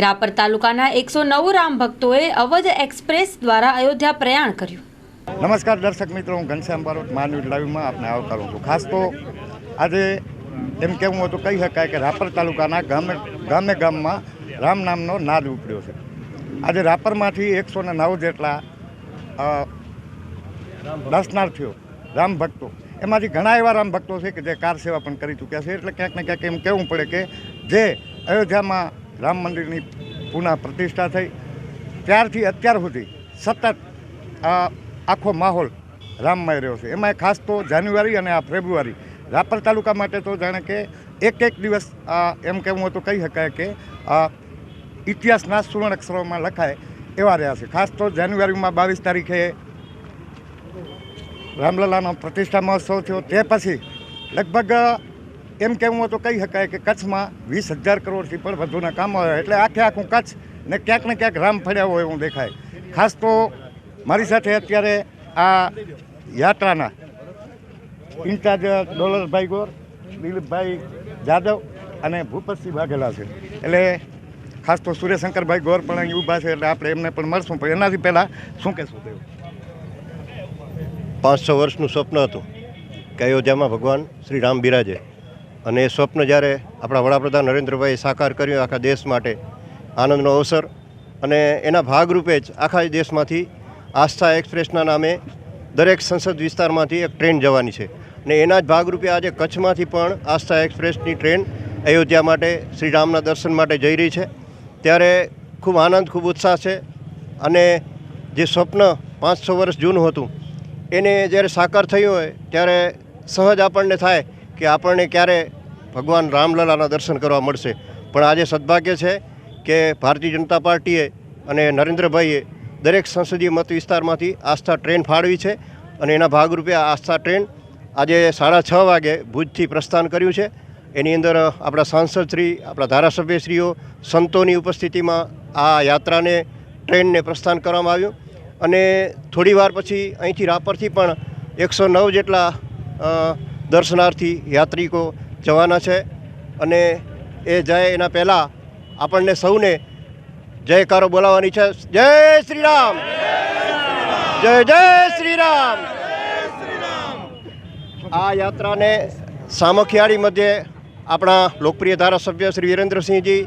રાપર તાલુકાના એકસો નવ રામ ભક્તોએ અવધ એક્સપ્રેસ દ્વારા અયોધ્યા પ્રયાણ કર્યું. નમસ્કાર દર્શક મિત્રો, હું ઘનશ્યામ બારોટ, માનવી લાઈવમાં આપને આવકારું છું. ખાસ તો આજે એમ કહેવું હતું કહી શકાય કે રાપર તાલુકાના ગામે ગામે ગામમાં રામ નામનો નાદ ઉપડ્યો છે. આજે રાપરમાંથી એકસો ને નવ જેટલા દર્શનાર્થીઓ, રામ ભક્તો, એમાંથી ઘણા એવા રામ ભક્તો છે કે જે કાર સેવા પણ કરી ચૂક્યા છે. એટલે ક્યાંક ને ક્યાંક એમ કહેવું પડે કે જે અયોધ્યામાં રામ મંદિરની પુનઃ પ્રતિષ્ઠા થઈ. ત્યારથી અત્યાર સુધી સતત આ આખો માહોલ રામમય રહ્યો છે. એમાં ખાસ તો જાન્યુઆરી અને આ ફેબ્રુઆરી. રાપર તાલુકા માટે તો જાણે કે એક એક દિવસ આ એમ કહેવું હોય તો કહી શકાય કે ઇતિહાસના સુવર્ણ અક્ષરોમાં લખાય એવા રહ્યા છે. ખાસ તો જાન્યુઆરીમાં બાવીસ તારીખે રામલલાનો પ્રતિષ્ઠા મહોત્સવ થયો. તે પછી લગભગ એમ કહેવું તો કહી શકાય કે કચ્છમાં વીસ હજાર કરોડથી પણ વધુના કામો આવ્યા. એટલે આખે આખું કચ્છ ને ક્યાંક ને ક્યાંક રામ ફળ્યા હોય એવું દેખાય. ખાસ તો મારી સાથે અત્યારે આ યાત્રાના ઇન્ચાર્જ ડોલરભાઈ ગોર, દિલીપભાઈ જાદવ અને ભૂપતસિંહ વાઘેલા છે. એટલે ખાસ તો સુરેશંકરભાઈ ગોર પણ અહીં ઊભા છે, એટલે આપણે એમને પણ મળશું. પણ એનાથી પહેલાં શું કહેશું તેવું પાંચસો વર્ષનું સ્વપ્ન હતું કે અયોધ્યામાં ભગવાન શ્રી રામ બિરાજે. અને એ સ્વપ્ન જ્યારે આપણા વડાપ્રધાન નરેન્દ્રભાઈએ સાકાર કર્યું આખા દેશ માટે, આનંદનો અવસર. અને એના ભાગરૂપે જ આખા દેશમાંથી આસ્થા એક્સપ્રેસના નામે દરેક સંસદ વિસ્તારમાંથી એક ટ્રેન જવાની છે. અને એના જ ભાગરૂપે આજે કચ્છમાંથી પણ આસ્થા એક્સપ્રેસની ટ્રેન અયોધ્યા માટે, શ્રી રામના દર્શન માટે જઈ રહી છે. ત્યારે ખૂબ આનંદ, ખૂબ ઉત્સાહ છે. અને જે સ્વપ્ન પાંચસો વર્ષ જૂનું હતું, એને જ્યારે સાકાર થયું હોય, ત્યારે સહજ આપણને થાય કે આપણને ક્યારે ભગવાન રામલલાના દર્શન કરવા મળશે. પણ આજે સદભાગ્ય છે કે ભારતીય જનતા પાર્ટીએ અને નરેન્દ્રભાઈએ દરેક સંસદીય મત વિસ્તારમાંથી આસ્થા ટ્રેન ફાળવી છે અને એના ભાગરૂપે આસ્થા ટ્રેન આજે સાડા છ વાગે ભુજથી પ્રસ્થાન કર્યું છે. એની અંદર આપણા સાંસદશ્રી આપણા ધારાસભ્યશ્રીઓ, સંતોની ઉપસ્થિતિમાં આ યાત્રાને, ટ્રેનને પ્રસ્થાન કરવામાં આવ્યું. અને થોડી વાર પછી અહીંથી રાપરથી પણ એકસો નવ જેટલા દર્શનાર્થી યાત્રિકો જવાના છે અને એ જાય એના પહેલાં આપણને સૌને જયકારો બોલાવવાની છે. જય શ્રી રામ જય જય શ્રી રામ આ યાત્રાને સામખિયાળી મધ્યે આપણા લોકપ્રિય ધારાસભ્ય શ્રી વિરેન્દ્રસિંહજી,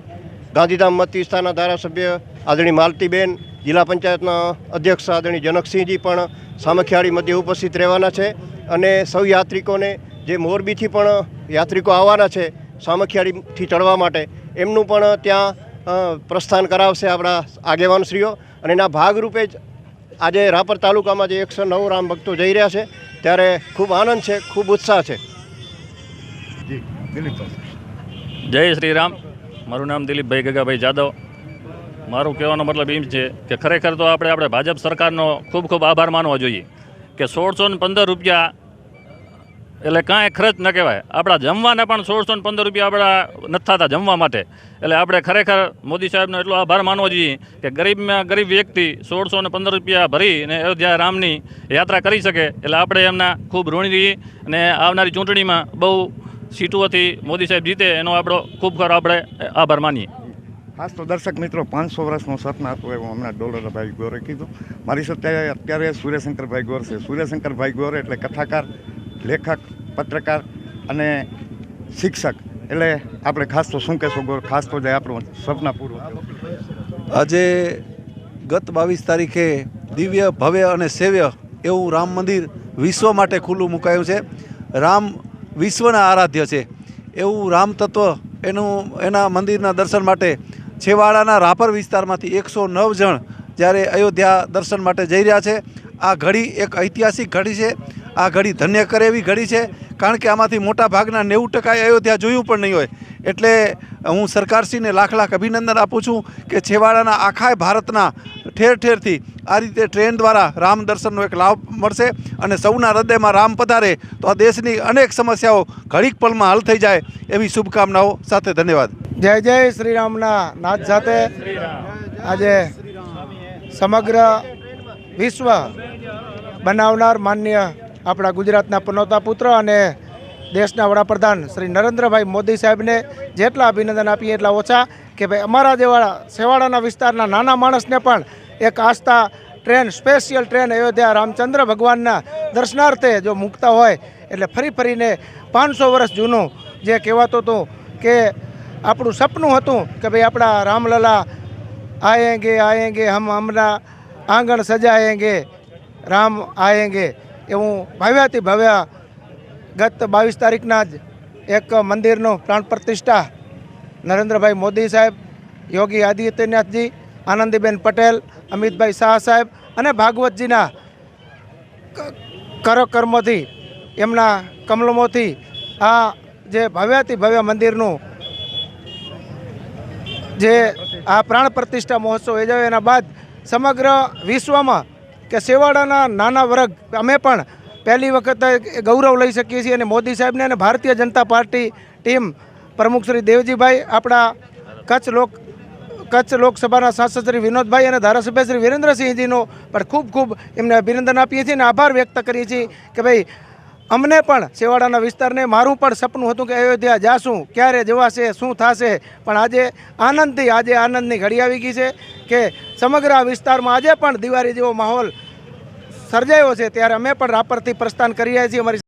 ગાંધીધામ મત વિસ્તારના ધારાસભ્ય આદરણી માલતીબેન, જિલ્લા પંચાયતના અધ્યક્ષ આદરણી જનકસિંહજી પણ સામખિયાળી મધ્યે ઉપસ્થિત રહેવાના છે અને સૌ યાત્રિકોને જે મોરબીથી પણ યાત્રિકો આવવાના છે સામખિયાળીથી ચડવા માટે એમનું પણ ત્યાં પ્રસ્થાન કરાવશે આપણા આગેવાનશ્રીઓ. અને એના ભાગરૂપે જ આજે રાપર તાલુકામાં જે એકસો નવ રામ ભક્તો જઈ રહ્યા છે ત્યારે ખૂબ આનંદ છે ખૂબ ઉત્સાહ છે. જી દિલીપભાઈ જય શ્રી રામ મારું નામ દિલીપભાઈ ગગાભાઈ જાદવ. મારું કહેવાનો મતલબ એમ છે કે ખરેખર તો આપણે આપણે ભાજપ સરકારનો ખૂબ ખૂબ આભાર માનવો જોઈએ કે સોળસો ને પંદર રૂપિયા એટલે કાંઈ ખર્ચ ન કહેવાય. આપણા જમવાના પણ સોળસો ને પંદર રૂપિયા આપણા નથી થતા જમવા માટે. એટલે આપણે ખરેખર મોદી સાહેબનો એટલો આભાર માનવો જોઈએ કે ગરીબમાં ગરીબ વ્યક્તિ સોળસો ને પંદર રૂપિયા ભરીને અયોધ્યા રામની યાત્રા કરી શકે. એટલે આપણે એમના ખૂબ ઋણી રહીએ અને આવનારી ચૂંટણીમાં બહુ સીટોથી મોદી સાહેબ જીતે એનો આપણો ખૂબ ખરો આપણે આભાર માનીએ. ખાસ તો દર્શક મિત્રો, પાંચસો વર્ષનું સપના હતું એવું હમણાં ડોલરભાઈ ગોરે કીધું. મારી સાથે અત્યારે સૂર્યશંકરભાઈ ગોર છે. સૂર્યશંકરભાઈ ગોર એટલે કથાકાર લેખક, પત્રકાર અને શિક્ષક. એટલે આપણે ખાસ તો શું કહેશો ગોર ખાસ તો જાય આપણું સપના પૂરું આજે ગત બાવીસ તારીખે દિવ્ય, ભવ્ય અને સેવ્ય એવું રામ મંદિર વિશ્વ માટે ખુલ્લું મુકાયું છે. રામ વિશ્વના આરાધ્ય છે. એવું રામ તત્વ એનું, એના મંદિરના દર્શન માટે છેવાડાના રાપર વિસ્તારમાંથી એકસો નવ જણ જ્યારે અયોધ્યા દર્શન માટે જઈ રહ્યા છે. આ ઘડી એક ઐતિહાસિક ઘડી છે. આ ઘડી ધન્ય કરે એવી ઘડી છે. કારણ કે આમાંથી મોટા ભાગના નેવું ટકા અયોધ્યા જોયું પણ નહીં હોય. એટલે હું સરકારશ્રીને લાખ લાખ અભિનંદન આપું છું કે છેવાડાના આખાય ભારતના ઠેર ઠેરથી આ રીતે ટ્રેન દ્વારા રામ દર્શનનો એક લાભ મળશે અને સૌના હૃદયમાં રામ પધારે તો આ દેશની અનેક સમસ્યાઓ ઘડીક પલમાં હલ થઈ જાય એવી શુભકામનાઓ સાથે ધન્યવાદ. જય જય શ્રી રામના નાદ સાથે આજે સમગ્ર વિશ્વ બનાવનાર માન્ય આપણા ગુજરાતના પનોતા પુત્ર અને દેશના વડાપ્રધાન શ્રી નરેન્દ્રભાઈ મોદી સાહેબને જેટલા અભિનંદન આપીએ એટલા ઓછા કે ભાઈ અમારા જેવા સેવાડાના વિસ્તારના નાના માણસને પણ એક Aastha train, special train Ayodhya Ramchandra ભગવાનના દર્શનાર્થે જો મૂકતા હોય, એટલે ફરી ફરીને પાંચસો વર્ષ જૂનું જે કહેવાતું હતું કે આપણું સપનું હતું કે ભાઈ આપણા રામલલા, આયેંગે આયેંગે, હમ હમણાં આંગણ સજાયેંગે, રામ એવું ભવ્યાથી ભવ્ય ગત બાવીસ તારીખના જ એક મંદિરનું પ્રાણ પ્રતિષ્ઠા નરેન્દ્રભાઈ મોદી સાહેબ, યોગી આદિત્યનાથજી, આનંદીબેન પટેલ, અમિતભાઈ શાહ સાહેબ અને ભાગવતજીના કરકર્મોથી, એમના કમલમોથી આ જે ભવ્યાથી ભવ્ય મંદિરનું જે આ પ્રાણ પ્રતિષ્ઠા મહોત્સવ યોજાયો એના બાદ સમગ્ર વિશ્વમાં કે સેવાડાના નાના વર્ગ, અમે પણ પહેલી વખત ગૌરવ લઈ શકીએ છીએ અને મોદી સાહેબને અને ભારતીય જનતા પાર્ટી ટીમ પ્રમુખ શ્રી દેવજીભાઈ, આપણા કચ્છ લોક, કચ્છ લોકસભાના સાંસદ શ્રી વિનોદભાઈ અને ધારાસભ્ય શ્રી વિરેન્દ્રસિંહજીનો પણ ખૂબ ખૂબ એમને અભિનંદન આપીએ છીએ અને આભાર વ્યક્ત કરીએ છીએ કે ભાઈ, અમને પણ સેવાડાના વિસ્તારને મારું પણ સપનું હતું કે અયોધ્યા જાશું, ક્યારે જવાશે, શું થશે, પણ આજે આનંદથી, આજે આનંદની ઘડી આવી ગઈ છે કે સમગ્ર આ વિસ્તારમાં આજે પણ દિવાળી જેવો માહોલ સર્જાયો છે ત્યારે અમે પણ રાપરથી પ્રસ્થાન કરી રહ્યા છીએ અમારી